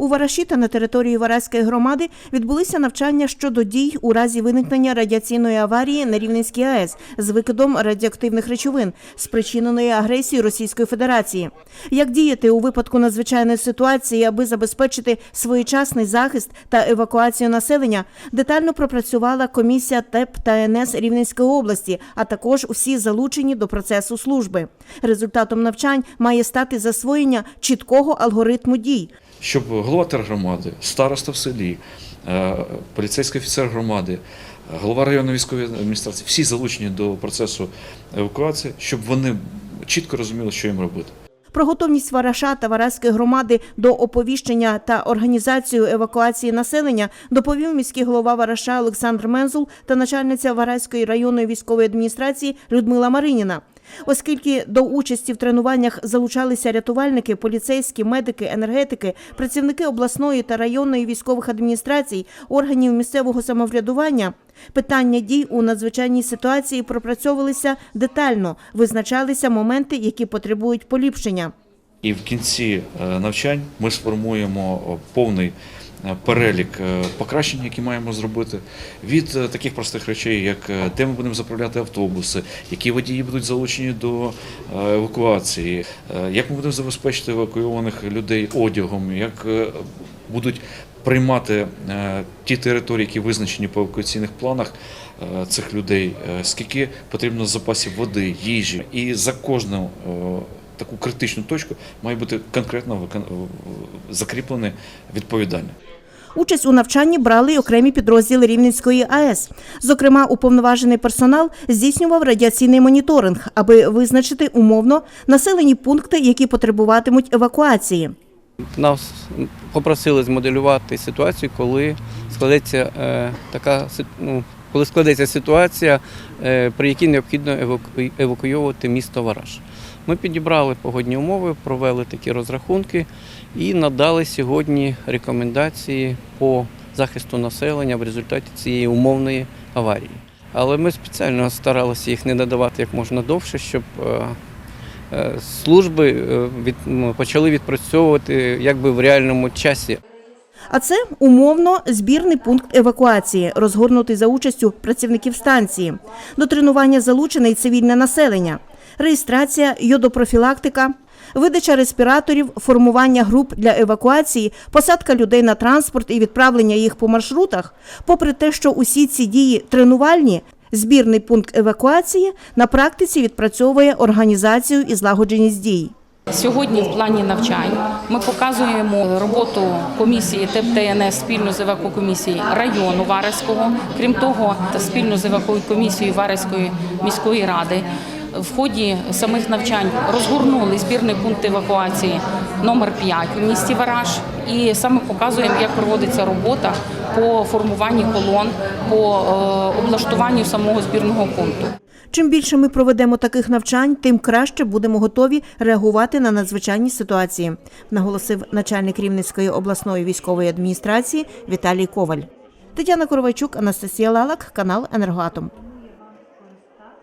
У Вараші та на території Вараської громади відбулися навчання щодо дій у разі виникнення радіаційної аварії на Рівненській АЕС з викидом радіоактивних речовин, спричиненої агресією Російської Федерації. Як діяти у випадку надзвичайної ситуації, аби забезпечити своєчасний захист та евакуацію населення, детально пропрацювала комісія ТЕП та НС Рівненської області, а також усі залучені до процесу служби. Результатом навчань має стати засвоєння чіткого алгоритму дій. Щоб голова тергромади, староста в селі, е, поліцейський офіцер громади, голова районної військової адміністрації, всі залучені до процесу евакуації, щоб вони чітко розуміли, що їм робити. Про готовність Вараша та Вараської громади до оповіщення та організацію евакуації населення доповів міський голова Вараша Олександр Мензул та начальниця Вараської районної військової адміністрації Людмила Мариніна. Оскільки до участі в тренуваннях залучалися рятувальники, поліцейські, медики, енергетики, працівники обласної та районної військових адміністрацій, органів місцевого самоврядування, питання дій у надзвичайній ситуації пропрацьовувалися детально, визначалися моменти, які потребують поліпшення. І в кінці е, навчань ми сформуємо повний е, перелік е, покращень, які маємо зробити, від е, таких простих речей, як е, де ми будемо заправляти автобуси, які водії будуть залучені до е, евакуації, е, як ми будемо забезпечити евакуйованих людей одягом, як е, будуть приймати е, ті території, які визначені по евакуаційних планах е, цих людей, е, скільки потрібно запасів води, їжі, і за кожну е, таку критичну точку має бути конкретно викон- закріплене відповідання. Участь у навчанні брали й окремі підрозділи Рівненської АЕС. Зокрема, уповноважений персонал здійснював радіаційний моніторинг, аби визначити умовно населені пункти, які потребуватимуть евакуації. Нас попросили змоделювати ситуацію, коли складеться е, така ну, коли складеться ситуація, е, при якій необхідно еваку- евакуйовувати місто Вараж. Ми підібрали погодні умови, провели такі розрахунки і надали сьогодні рекомендації по захисту населення в результаті цієї умовної аварії. Але ми спеціально старалися їх не надавати як можна довше, щоб е, е, служби почали відпрацьовувати якби в реальному часі. А це умовно збірний пункт евакуації, розгорнутий за участю працівників станції. До тренування залучене й цивільне населення, реєстрація, йодопрофілактика, видача респіраторів, формування груп для евакуації, посадка людей на транспорт і відправлення їх по маршрутах. Попри те, що усі ці дії тренувальні. Збірний пункт евакуації на практиці відпрацьовує організацію і злагодженість дій. Сьогодні в плані навчань ми показуємо роботу комісії ТЕП ТНС спільно з евакукомісією району Вареського. Крім того, та спільно з евакукомісією Вареської міської ради. В ході самих навчань розгорнули збірний пункт евакуації номер 5 у місті Вараж. І саме показуємо, як проводиться робота по формуванні колон, по е, облаштуванню самого збірного пункту. Чим більше ми проведемо таких навчань, тим краще будемо готові реагувати на надзвичайні ситуації, наголосив начальник Рівненської обласної військової адміністрації Віталій Коваль. Тетяна Коровайчук, Анастасія Лалак, канал Енергоатом.